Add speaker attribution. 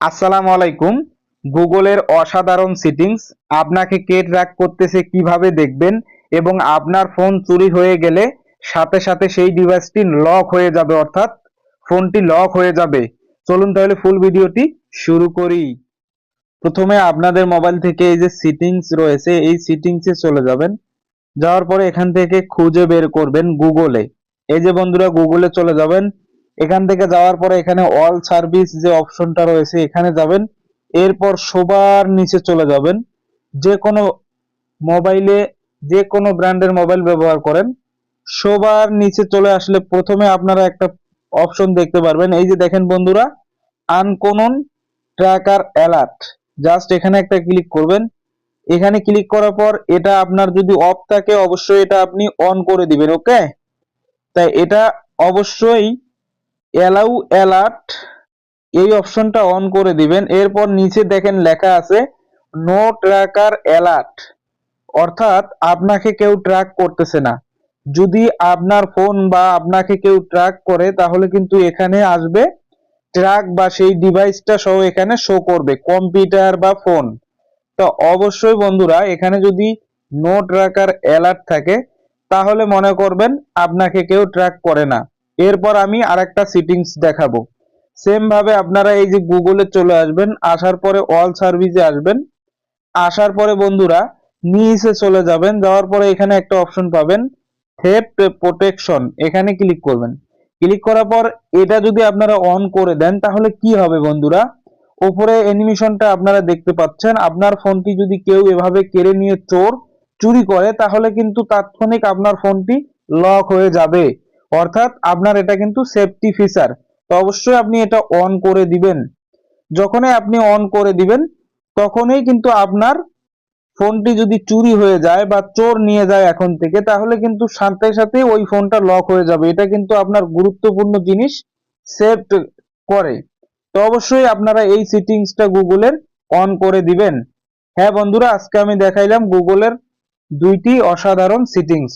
Speaker 1: আসসালামু আলাইকুম। গুগলের অসাধারণ সেটিংস আপনাকে কে ট্র্যাক করতেছে, কীভাবে দেখবেন এবং আপনার ফোন চুরি হয়ে গেলে সাথে সাথে সেই ডিভাইসটি লক হয়ে যাবে অর্থাৎ ফোনটি লক হয়ে যাবে। চলুন তাহলে ফুল ভিডিওটি শুরু করি। প্রথমে আপনাদের মোবাইল থেকে এই যে সিটিংস রয়েছে, এই সিটিংসে চলে যাবেন। যাওয়ার পরে এখান থেকে খুঁজে বের করবেন গুগলে। এই যে বন্ধুরা, গুগলে চলে যাবেন। এখান থেকে যাওয়ার পরে এখানে অল সার্ভিস যে অপশনটা রয়েছে, এখানে যাবেন। এরপর সবার নিচে চলে যাবেন। যে কোনো মোবাইলে যে কোনো ব্র্যান্ডের মোবাইল ব্যবহার করেন। সবার নিচে চলে আসলে প্রথমে আপনারা একটা অপশন দেখতে পারবেন। এই যে দেখেন বন্ধুরা, আনকোনন ট্র্যাকার অ্যালার্ট জাস্ট এখানে একটা ক্লিক করবেন। এখানে ক্লিক করার পর এটা আপনার যদি অফ থাকে, অবশ্যই এটা আপনি অন করে দিবেন ওকে তাই এটা অবশ্যই অ্যালাউ অ্যালার্ট এই অপশনটা অন করে দিবেন। এরপর নিচে দেখেন লেখা আছে নো ট্র্যাকার অ্যালার্ট অর্থাৎ আপনাকে কেউ ট্র্যাক করতেছে না। যদি আপনার ফোন বা আপনাকে কেউ ট্র্যাক করে, তাহলে কিন্তু এখানে আসবে ট্র্যাক বা সেই ডিভাইসটা সহ এখানে শো করবে কম্পিউটার বা ফোন তো অবশ্যই বন্ধুরা, এখানে যদি নো ট্র্যাকার অ্যালার্ট থাকে, তাহলে মনে করবেন আপনাকে কেউ ট্র্যাক করে না। এরপর আমি আরেকটা সেটিংস দেখাবো। সেম ভাবে আপনারা এই যে গুগলে চলে আসবেন, আসার পরে অল সার্ভিসে আসবেন। আসার পরে বন্ধুরা, নিচে চলে যাবেন, যাওয়ার পরে এখানে একটা অপশন পাবেন থেফট প্রোটেকশন এখানে ক্লিক করবেন। ক্লিক করার পর এটা যদি আপনারা অন করে দেন, তাহলে কি হবে বন্ধুরা? উপরে অ্যানিমেশনটা আপনারা দেখতে পাচ্ছেন। আপনার ফোনটি যদি কেউ এভাবে কেড়ে নিয়ে চোর, চুরি করে, তাহলে কিন্তু তাৎক্ষণিক আপনার ফোনটি লক হয়ে যাবে। অর্থাৎ আপনার এটা কিন্তু সেফটি ফিচার তো অবশ্যই আপনি এটা অন করে দিবেন। যখনই আপনি অন করে দিবেন, তখনই কিন্তু আপনার ফোনটি যদি চুরি হয়ে যায় বা চোর নিয়ে যায় এখন থেকে, তাহলে কিন্তু সাথে সাথে ওই ফোনটা লক হয়ে যাবে। এটা কিন্তু আপনার গুরুত্বপূর্ণ জিনিস সেভ করে। তো অবশ্যই আপনারা এই সেটিংসটা গুগলের অন করে দিবেন। হ্যাঁ বন্ধুরা, আজকে আমি দেখাইলাম গুগলের দুইটি অসাধারণ সেটিংস